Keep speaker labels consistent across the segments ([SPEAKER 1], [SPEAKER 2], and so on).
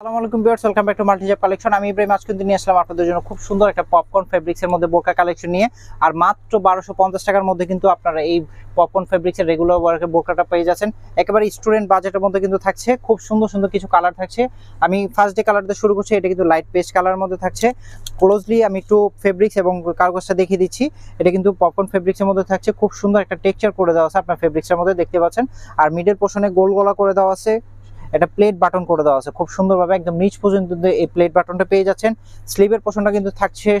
[SPEAKER 1] আসসালামু আলাইকুম viewers, welcome back to মাল্টিজেপ কালেকশন। আমি ইব্রাহিম আজ কিন্তু নিয়ে আসলাম আপনাদের জন্য খুব সুন্দর একটা পপকর্ন ফেব্রিক্স এর মধ্যে বোরকা কালেকশন নিয়ে। আর মাত্র বারোশো পঞ্চাশ টাকার মধ্যে কিন্তু আপনারা এই পপকর্ন ফেব্রিক্স এর রেগুলার ওয়ার্কের বোরকাটা পেয়ে যাচ্ছেন। একেবারে স্টুডেন্ট বাজেটের মধ্যে কিন্তু থাকছে, খুব সুন্দর সুন্দর কিছু কালার থাকছে। আমি ফার্স্ট ডে কালার দিয়ে শুরু করছি, এটা কিন্তু লাইট পেস্ট কালারের মধ্যে থাকছে। ক্লোজলি আমি একটু ফেব্রিক্স এবং কাগজটা দেখিয়ে দিচ্ছি। এটা কিন্তু পপকর্ন ফেব্রিক্সের মধ্যে থাকছে। খুব সুন্দর একটা টেক্সচার করে দেওয়া আছে আপনার ফেব্রিক্সের মধ্যে, দেখতে পাচ্ছেন। আর মিডল পোর্শনে গোল গলা করে দেওয়া আছে। এটা প্লেট বাটন করে দেওয়া আছে। খুব সুন্দরভাবে একদম নিচ পর্যন্ত এই প্লেট বাটনটা পেয়ে যাচ্ছেন। স্লিভের পোর্শনটা কিন্তু থাকছে।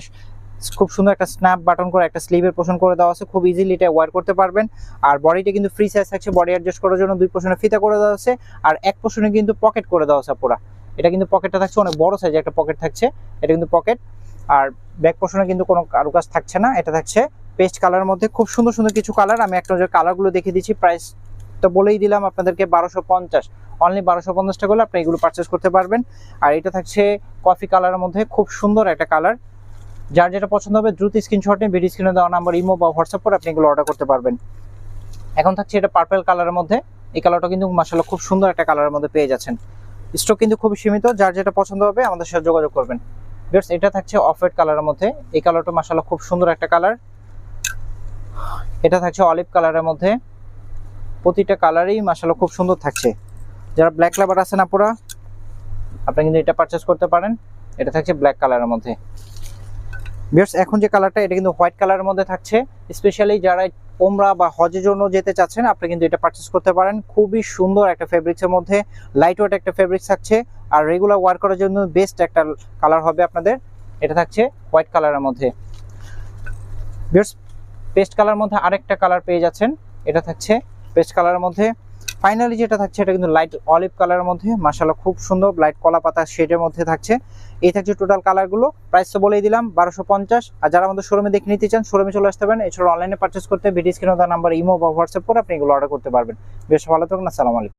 [SPEAKER 1] খুব সুন্দর একটা স্ন্যাপ বাটন করে একটা স্লিভের পোর্শন করে দেওয়া আছে। খুব ইজিলি এটা ওয়্যার করতে পারবেন। আর বডিটা কিন্তু ফ্রি সাইজ থাকছে। বডি অ্যাডজাস্ট করার জন্য দুই পোর্শনে ফিতা করে দেওয়া আছে। আর এক পোর্শনে কিন্তু পকেট করে দেওয়া আছে পুরা এটা কিন্তু পকেটটা থাকছে, অনেক বড় সাইজে একটা পকেট থাকছে। এটা কিন্তু পকেট আর ব্যাক পোর্শনে কিন্তু কোনো কারুকাজ থাকছে না। এটা থাকছে পেস্ট কালারের মধ্যে। খুব সুন্দর সুন্দর কিছু কালার আমি একটা কালারগুলো দেখিয়ে দিচ্ছি প্রাইস তো বলেই দিলাম আপনাদেরকে বারোশো পঞ্চাশ। অনলি বারোশো পঞ্চাশ টাকা আপনি এগুলো পারচেস করতে পারবেন। আর এটা থাকছে কফি কালারের মধ্যে খুব সুন্দর একটা কালার যার যেটা পছন্দ হবে দ্রুত স্ক্রিনশট নিয়ে ভিডিও স্ক্রিনে দেওয়া নাম্বার ইমো বা হোয়াটসঅ্যাপ করে আপনি এগুলো অর্ডার করতে পারবেন। এখন থাকছে এটা পার্পেল কালারের মধ্যে। এই কালারটা কিন্তু মাসাল্লাহ খুব সুন্দর একটা কালারের মধ্যে পেয়ে যাচ্ছেন। স্টক কিন্তু খুব সীমিত। যার যেটা পছন্দ হবে আমাদের সাথে যোগাযোগ করবেন। Viewers, এটা থাকছে অফ হোয়াইট কালারের মধ্যে। এই কালারটা মাসাল্লাহ খুব সুন্দর একটা কালার এটা থাকছে অলিভ কালারের মধ্যে। প্রতিটা কালারই মাসাল্লাহ খুব সুন্দর থাকছে। যারা ব্ল্যাক লাভার আছেন আপুরা, আপনি কিন্তু এটা পারচেস করতে পারেন। এটা থাকছে ব্ল্যাক কালারের মধ্যে। বিয়ার্স এখন যে কালারটা এটা কিন্তু হোয়াইট কালারের মধ্যে থাকছে। স্পেশালি যারা ওমরা বা হজের জন্য যেতে চাচ্ছেন, আপনি কিন্তু এটা পারচেস করতে পারেন। খুবই সুন্দর একটা ফেব্রিক্সের মধ্যে। লাইট ওয়েট একটা ফেব্রিক্স থাকছে। আর রেগুলার ওয়ার করার জন্য বেস্ট একটা কালার হবে আপনাদের। এটা থাকছে হোয়াইট কালারের মধ্যে। বিয়ার্স পেস্ট কালার মধ্যে আরেকটা কালার পেয়ে যাচ্ছেন। এটা থাকছে পেস্ট কালারের মধ্যে। ফাইনালি যেটা থাকছে, এটা কিন্তু লাইট অলিভ কালারের মধ্যে। মাসাল্লাহ খুব সুন্দর লাইট কলা পাতা শেডের মধ্যে থাকছে। এই থাকছে টোটাল কালারগুলো প্রাইস তো বলেই দিলাম, বারোশো পঞ্চাশ। আর যারা আমাদের শোরুমে দেখে নিতে চান শোরুমে চলে আসতে পারেন। এছাড়া অনলাইনে পার্চেস করতে ভিডিও স্ক্রিনে নাম্বার ইমো বা হোয়াটসঅ্যাপ করে আপনি এগুলো অর্ডার করতে পারবেন। বেশ, ভালো থাকুন, আসসালামু আলাইকুম।